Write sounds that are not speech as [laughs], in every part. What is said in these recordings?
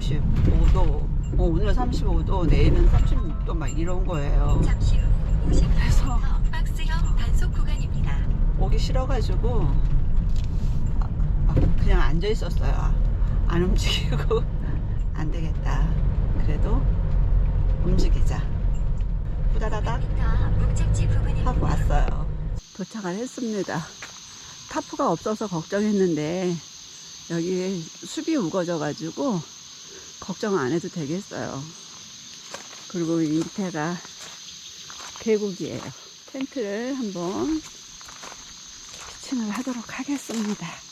35도, 어, 오늘 35도, 내일은 36도 막 이런 거예요. 잠시 후 50km 그래서 박스형 단속 구간입니다. 오기 싫어가지고 아, 아, 그냥 앉아 있었어요. 안 움직이고 [laughs] 안 되겠다. 그래도 움직이자. 후다다닥. 하고 왔어요. 도착을 했습니다. 타프가 없어서 걱정했는데 여기 숲이 우거져 가지고 걱정 안 해도 되겠어요. 그리고 이 밑에가 계곡이에요. 텐트를 한번 피칭을 하도록 하겠습니다.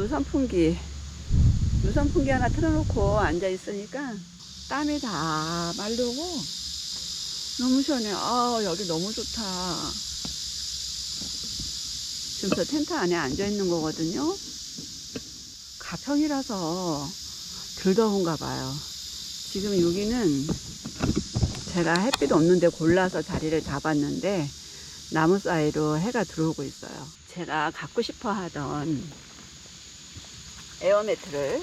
요선풍기 요선풍기 하나 틀어놓고 앉아 있으니까 땀이 다 마르고 너무 시원해. 아 여기 너무 좋다. 지금 저 텐트 안에 앉아 있는 거거든요. 가평이라서 덜 더운가 봐요. 지금 여기는 제가 햇빛 없는데 골라서 자리를 잡았는데 나무 사이로 해가 들어오고 있어요. 제가 갖고 싶어 하던 에어매트를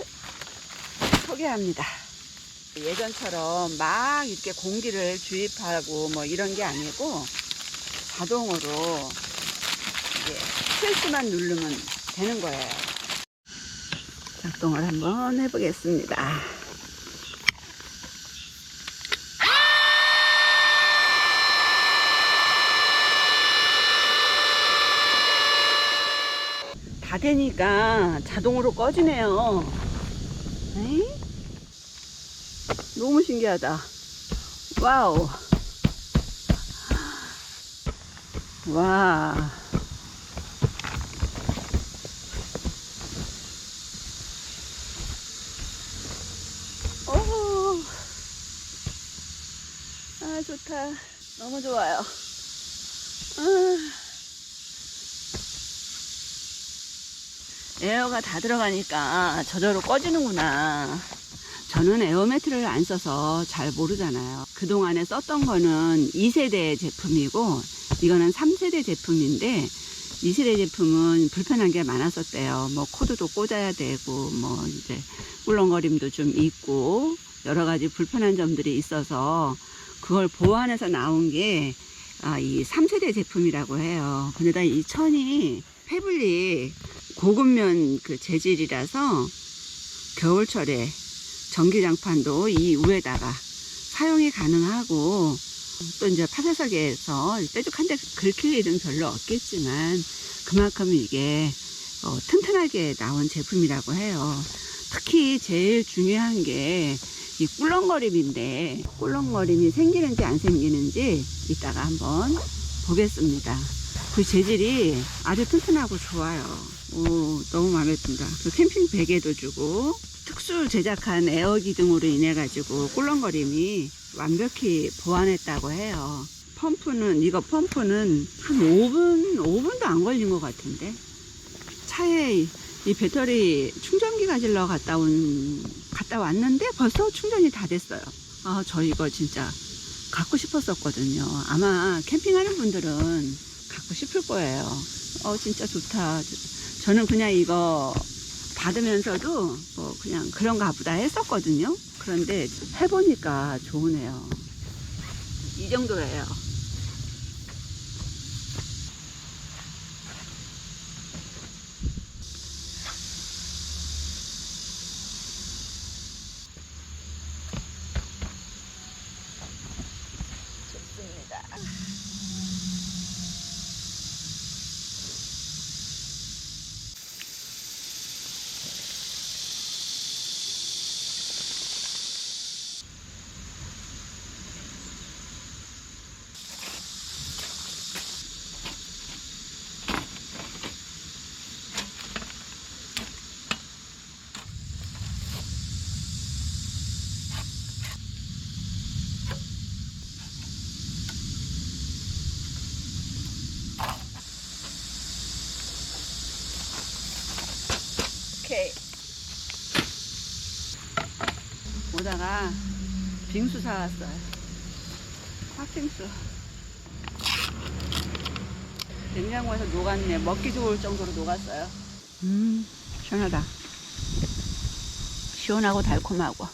소개합니다. 예전처럼 막 이렇게 공기를 주입하고 뭐 이런 게 아니고 자동으로 스위치만 누르면 되는 거예요. 작동을 한번 해보겠습니다. 다 되니까 자동으로 꺼지네요. 에이? 너무 신기하다. 와우. 와. 오. 아, 좋다. 너무 좋아요. 아. 에어가 다 들어가니까 저절로 꺼지는구나. 저는 에어매트를 안 써서 잘 모르잖아요. 그동안에 썼던 거는 2세대 제품이고, 이거는 3세대 제품인데, 2세대 제품은 불편한 게 많았었대요. 뭐, 코드도 꽂아야 되고, 뭐, 이제, 꿀렁거림도 좀 있고, 여러 가지 불편한 점들이 있어서, 그걸 보완해서 나온 게, 아, 이 3세대 제품이라고 해요. 근데 다 이 천이 패블릭 고급면 그 재질이라서 겨울철에 전기장판도 이 위에다가 사용이 가능하고 또 이제 파쇄석에서 뾰족한데 긁힐 일은 별로 없겠지만 그만큼 이게 어, 튼튼하게 나온 제품이라고 해요. 특히 제일 중요한 게 이 꿀렁거림인데 꿀렁거림이 생기는지 안 생기는지 이따가 한번 보겠습니다. 그 재질이 아주 튼튼하고 좋아요. 오, 너무 마음에 든다. 그 캠핑 베개도 주고 특수 제작한 에어 기둥으로 인해 가지고 꿀렁거림이 완벽히 보완했다고 해요. 펌프는 이거 펌프는 한 5분 5분도 안 걸린 것 같은데 차에 이- 이 배터리 충전기 가지러 갔다 온 갔다 왔는데 벌써 충전이 다 됐어요. 아 저 이거 진짜 갖고 싶었었거든요. 아마 캠핑하는 분들은 갖고 싶을 거예요. 어 진짜 좋다. 저는 그냥 이거 받으면서도 뭐 그냥 그런가 보다 했었거든요. 그런데 해보니까 좋으네요. 이 정도예요. 오다가 빙수 사왔어요. 팥빙수. 냉장고에서 녹았네. 먹기 좋을 정도로 녹았어요. 음, 시원하다. 시원하고 달콤하고.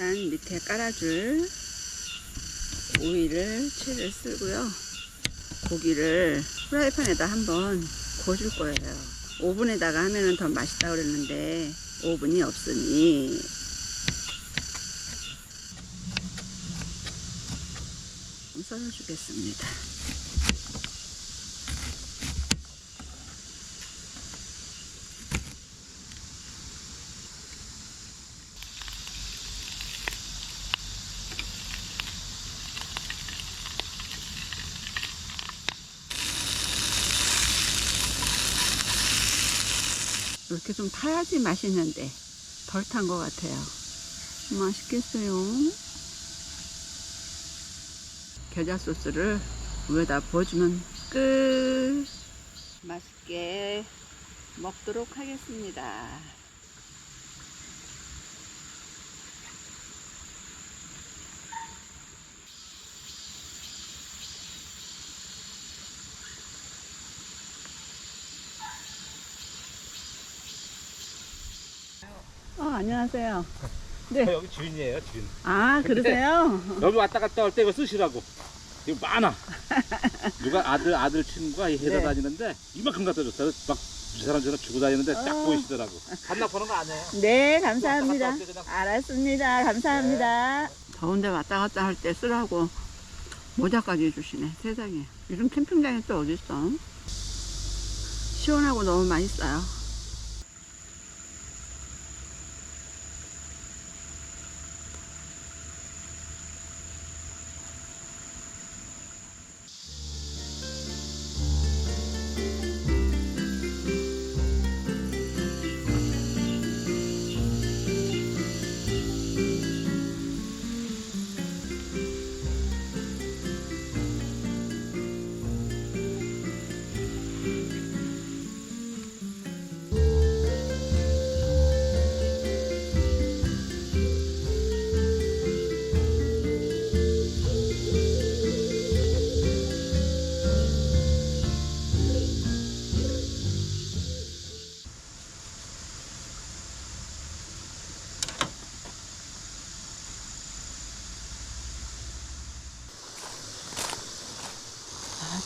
일단 밑에 깔아줄 오일을 채를 쓰고요. 고기를 프라이팬에다 한번 구워줄 거예요. 오븐에다가 하면은 더 맛있다 그랬는데 오븐이 없으니 좀 썰어주겠습니다. 이렇게 좀 타야지 맛있는데 덜 탄 것 같아요. 맛있겠어요. 겨자 소스를 위에다 부어주면 끝. 맛있게 먹도록 하겠습니다. 안녕하세요. 네. 저 여기 주인이에요, 주인. 아, 그러세요? 여기 왔다 갔다 할 때 이거 쓰시라고. 이거 많아. [laughs] 누가 아들, 아들 친구가 이 해다 네. 다니는데 이만큼 갖다 줬어요. 막 이 사람처럼 주고 다니는데 딱 어. 보이시더라고. 반납하는 거 아니에요. 네, 감사합니다. 그냥- 알았습니다. 감사합니다. 더운데 왔다 갔다 할 때 쓰라고 모자까지 주시네. 세상에. 요즘 캠핑장이 또 어딨어? 시원하고 너무 맛있어요.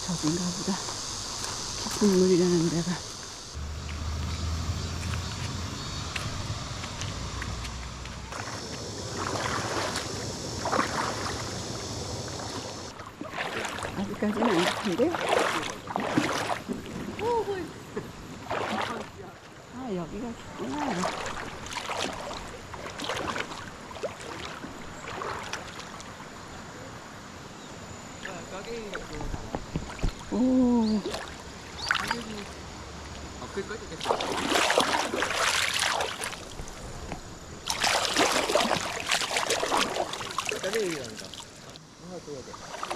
저긴가 보다. 깊은 물이라는 데가. 아직까지는 안 깊은데? 아, 여기가 깊구나. 오,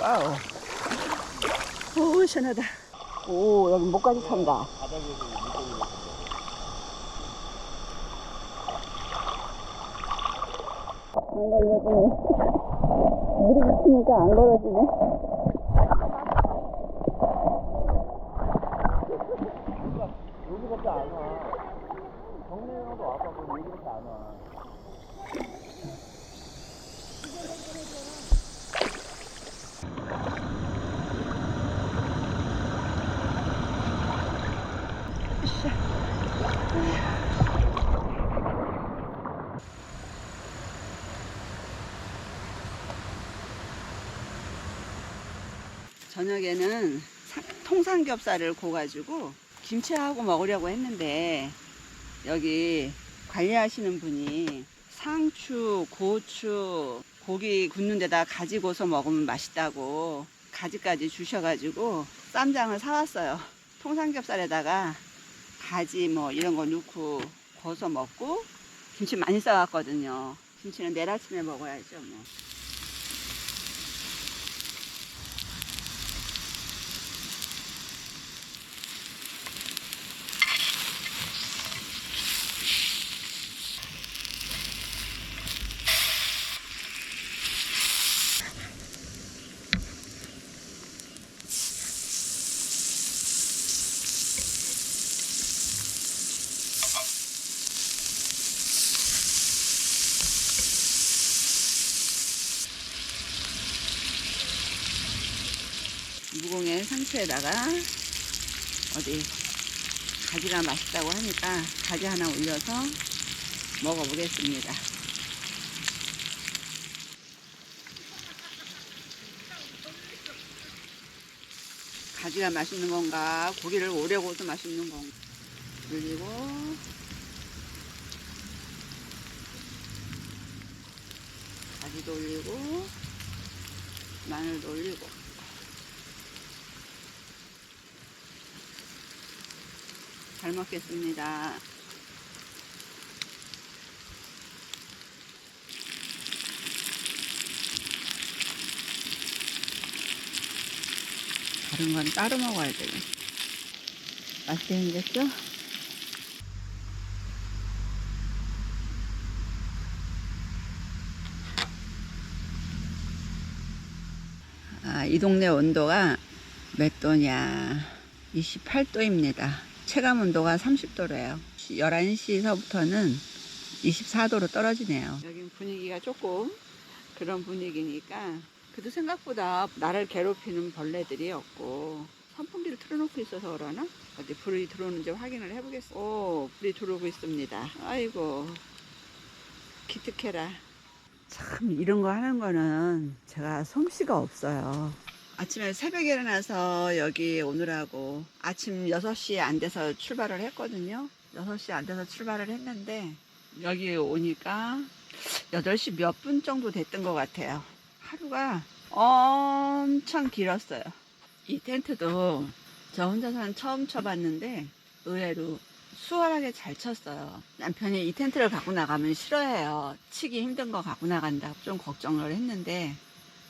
와우. 오, 시원하다. 오, 여기 목까지 찬다. 안 걸려도 물이 붙으니까 안 걸어지네. 여기밖에 안 와. 정리형도 와봐. 여기밖에 안 와. 저녁에는 사- 통삼겹살을 구워가지고 김치하고 먹으려고 했는데 여기 관리하시는 분이 상추, 고추, 고기 굽는 데다 가지 고서 먹으면 맛있다고 가지까지 주셔가지고 쌈장을 사왔어요. 통삼겹살에다가 가지 뭐 이런 거 넣고 구워서 먹고 김치 많이 싸왔거든요. 김치는 내일 아침에 먹어야죠 뭐. 상추에다가 어디 가지가 맛있다고 하니까 가지 하나 올려서 먹어보겠습니다. 가지가 맛있는 건가 고기를 오래 구워서 맛있는 건가 그리고 가지도 올리고 마늘도 올리고 잘 먹겠습니다. 다른 건 따로 먹어야 돼요. 맛있게 생겼죠? 아, 이 동네 온도가 몇 도냐? 28도입니다. 체감 온도가 30도래요. 11시서부터는 24도로 떨어지네요. 여긴 분위기가 조금 그런 분위기니까 그래도 생각보다 나를 괴롭히는 벌레들이 없고 선풍기를 틀어놓고 있어서 그러나? 어디 불이 들어오는지 확인을 해보겠어. 오, 불이 들어오고 있습니다. 아이고, 기특해라. 참, 이런 거 하는 거는 제가 솜씨가 없어요. 아침에 새벽에 일어나서 여기 오느라고 아침 6시 안 돼서 출발을 했거든요. 6시 안 돼서 출발을 했는데 여기 오니까 8시 몇 분 정도 됐던 것 같아요. 하루가 엄청 길었어요. 이 텐트도 저 혼자서는 처음 쳐봤는데 의외로 수월하게 잘 쳤어요. 남편이 이 텐트를 갖고 나가면 싫어해요. 치기 힘든 거 갖고 나간다. 좀 걱정을 했는데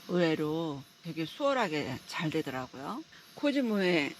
의외로 되게 수월하게 잘 되더라고요. 코즈모의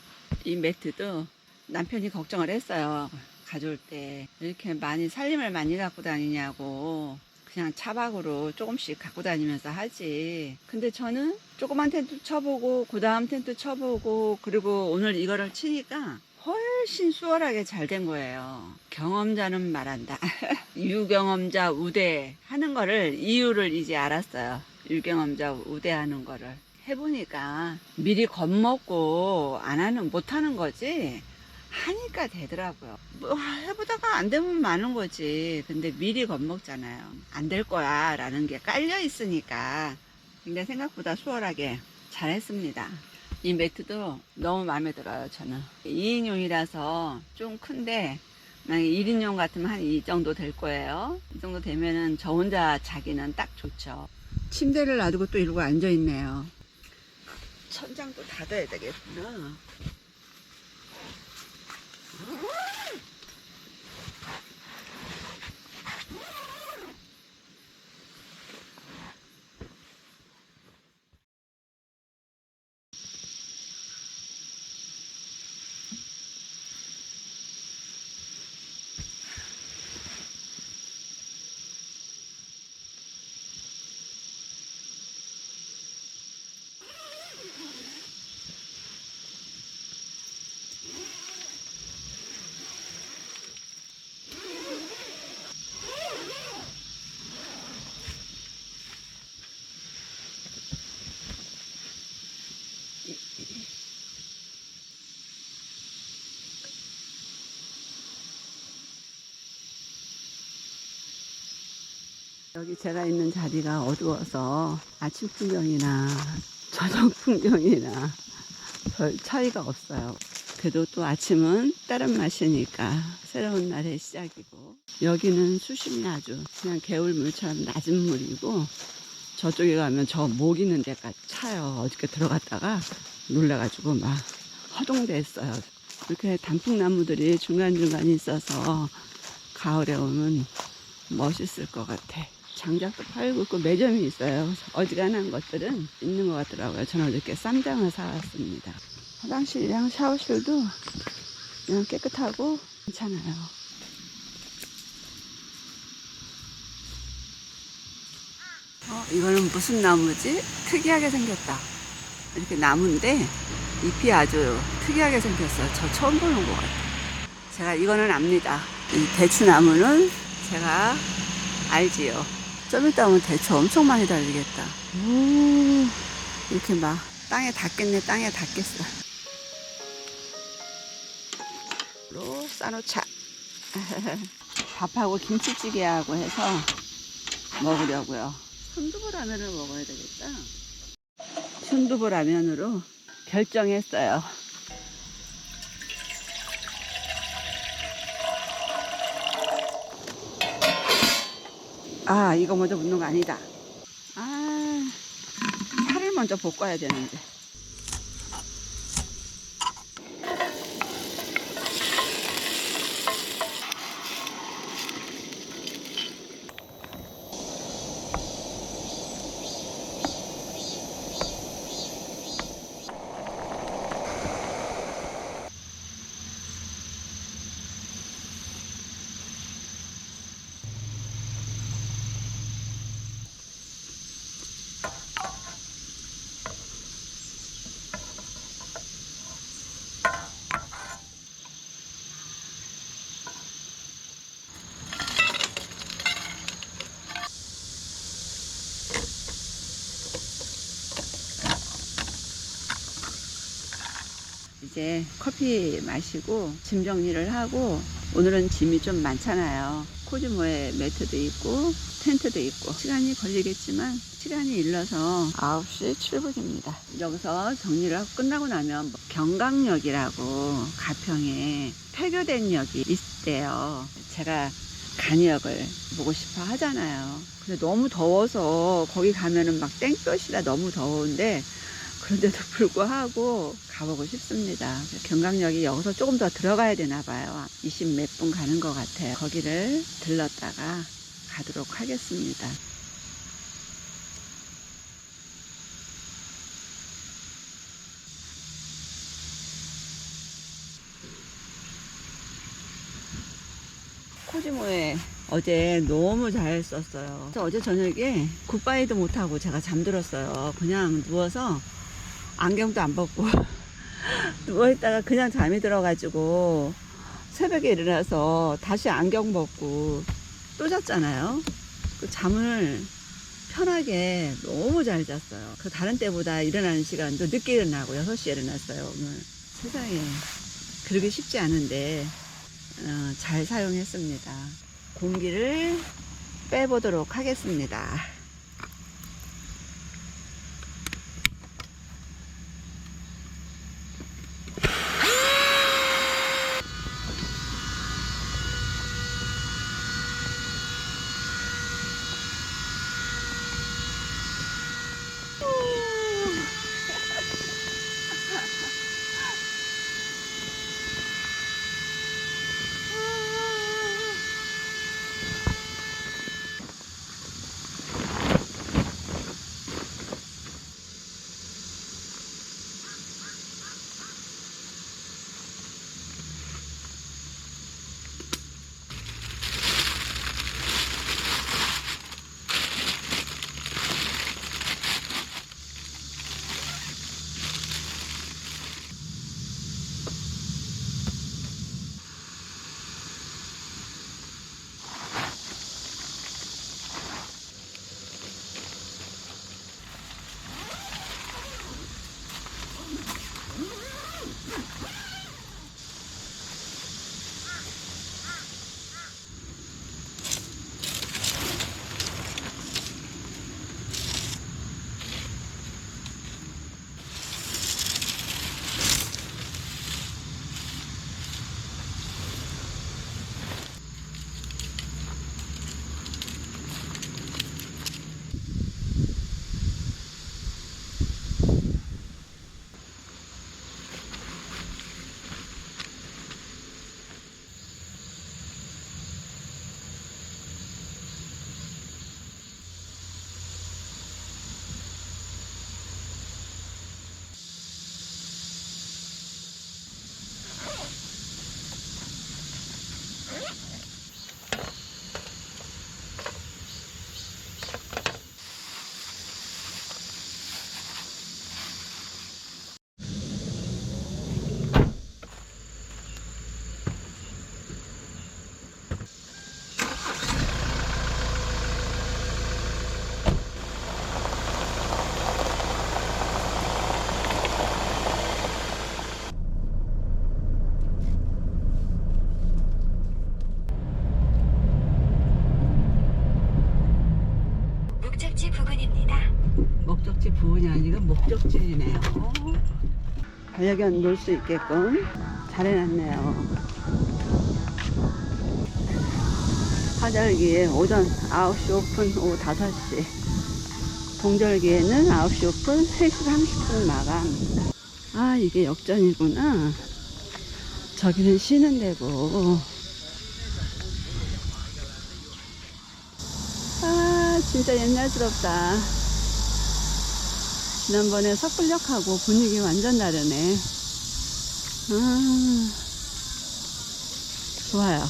이 매트도 남편이 걱정을 했어요. 가져올 때 이렇게 많이 살림을 많이 갖고 다니냐고 그냥 차박으로 조금씩 갖고 다니면서 하지. 근데 저는 조그만 텐트 쳐보고 그 다음 텐트 쳐보고 그리고 오늘 이거를 치니까 훨씬 수월하게 잘 된 거예요. 경험자는 말한다. [laughs] 유경험자 우대 하는 거를 이유를 이제 알았어요. 유경험자 우대하는 거를 해보니까 미리 겁먹고 안 하는 못 하는 거지 하니까 되더라고요. 뭐 해보다가 안 되면 많은 거지. 근데 미리 겁먹잖아요. 안 될 거야 라는 게 깔려 있으니까 근데 생각보다 수월하게 잘했습니다. 이 매트도 너무 마음에 들어요. 저는 2인용이라서 좀 큰데 만약에 1인용 같으면 한 이 정도 될 거예요. 이 정도 되면은 저 혼자 자기는 딱 좋죠. 침대를 놔두고 또 이러고 앉아 있네요. 천장도 닫아야 되겠구나. 여기 제가 있는 자리가 어두워서 아침 풍경이나 [laughs] 저녁 풍경이나 별 차이가 없어요. 그래도 또 아침은 다른 맛이니까 새로운 날의 시작이고 여기는 수심이 아주 그냥 개울물처럼 낮은 물이고 저쪽에 가면 저 목 있는 데까지 차요. 어저께 들어갔다가 놀라가지고 막 허둥대했어요. 이렇게 단풍나무들이 중간중간 있어서 가을에 오면 멋있을 것 같아. 장작도 팔고 있고 매점이 있어요. 어지간한 것들은 있는 것 같더라고요. 저는 어저께 쌈장을 사왔습니다. 화장실이랑 샤워실도 그냥 깨끗하고 괜찮아요. 어, 이거는 무슨 나무지? 특이하게 생겼다. 이렇게 나무인데 잎이 아주 특이하게 생겼어요. 저 처음 보는 것 같아요. 제가 이거는 압니다. 이 대추나무는 제가 알지요. 좀 이따 오면 대추 엄청 많이 달리겠다. 오, 이렇게 막 땅에 닿겠네, 땅에 닿겠어. 로 싸놓자. [laughs] 밥하고 김치찌개하고 해서 먹으려고요. 순두부 라면을 먹어야 되겠다. 순두부 라면으로 결정했어요. 아, 이거 먼저 묻는 거 아니다. 아, 파를 먼저 볶아야 되는데. 이제 커피 마시고 짐 정리를 하고 오늘은 짐이 좀 많잖아요. 코즈모에 매트도 있고 텐트도 있고 시간이 걸리겠지만 시간이 일러서 9시 7분입니다. 여기서 정리를 하고 끝나고 나면 뭐 경강역이라고 가평에 폐교된 역이 있대요. 제가 간역을 보고 싶어 하잖아요. 근데 너무 더워서 거기 가면은 막 땡볕이라 너무 더운데 그런데도 불구하고 가보고 싶습니다. 경강역이 여기서 조금 더 들어가야 되나 봐요. 20 몇 분 가는 것 같아요. 거기를 들렀다가 가도록 하겠습니다. 코지모에 어제 너무 잘 썼어요. 어제 저녁에 굿바이도 못하고 제가 잠들었어요. 그냥 누워서 안경도 안 벗고 [laughs] 누워있다가 그냥 잠이 들어가지고 새벽에 일어나서 다시 안경 벗고 또 잤잖아요. 그 잠을 편하게 너무 잘 잤어요. 그 다른 때보다 일어나는 시간도 늦게 일어나고 6시에 일어났어요, 오늘. 세상에. 그러기 쉽지 않은데, 어, 잘 사용했습니다. 공기를 빼보도록 하겠습니다. 목적지네요. 반려견 놀 수 있게끔 잘 해놨네요. 화절기에 오전 9시 오픈, 오후 5시. 동절기에는 9시 오픈, 3시 30분 마감. 아, 이게 역전이구나. 저기는 쉬는 데고. 아, 진짜 옛날스럽다. 지난번에 섣불역하고 분위기 완전 다르네. 아, 좋아요.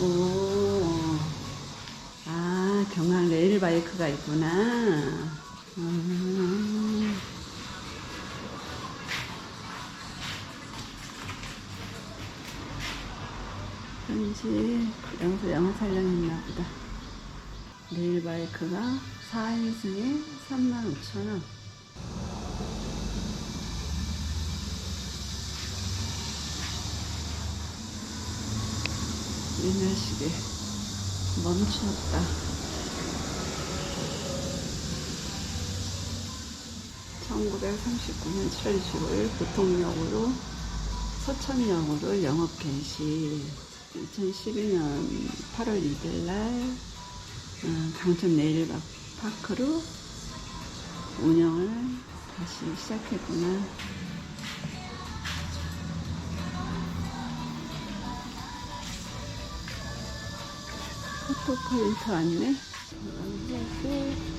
오, 아, 경항 레일바이크가 있구나. 음. 여기서 영화 촬영했나 보다. 레일바이크가 4인승에 35,000원. 옛날식에 멈췄다. (1939년 7월 25일) 보통역으로 서천역으로 영업 개시 2012년 8월 2일 날 어, 강촌 네일박 파크로 운영을 다시 시작했구나. 포토포인트 왔네. 그리고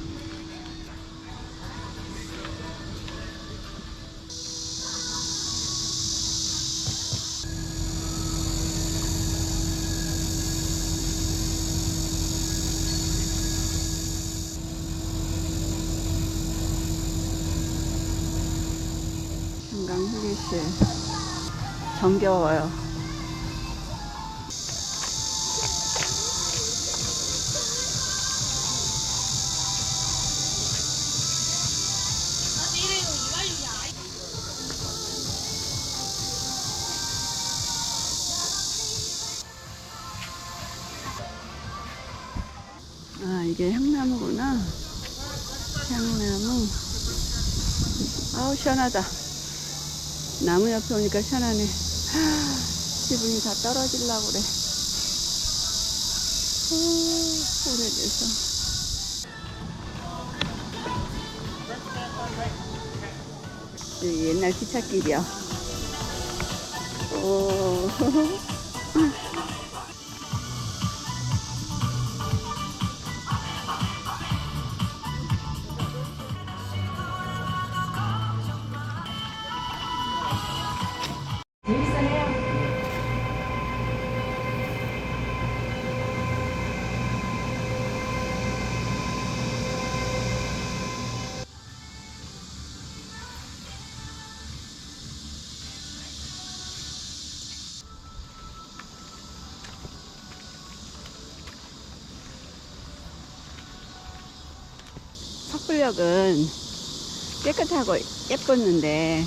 한강 휴게실 정겨워요. 아, 이게 향나무구나. 향나무. 아우, 시원하다. 나무 옆에 오니까 시원하네. 하, 기분이 다 떨어지려고 그래. 오, 오래돼서. 옛날 기찻길이야. 오. [laughs] 석불역은 깨끗하고 예뻤는데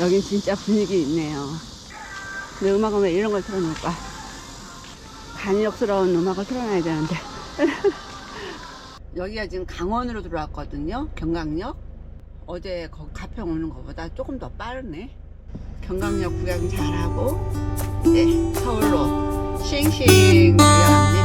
여긴 진짜 분위기 있네요. 근데 음악은 왜 이런 걸 틀어놓을까? 간역스러운 음악을 틀어놔야 되는데. [laughs] 여기가 지금 강원으로 들어왔거든요. 경강역. 어제 거 가평 오는 것보다 조금 더 빠르네. 경강역 구경 잘하고 이제 서울로 싱싱 달려갑니다.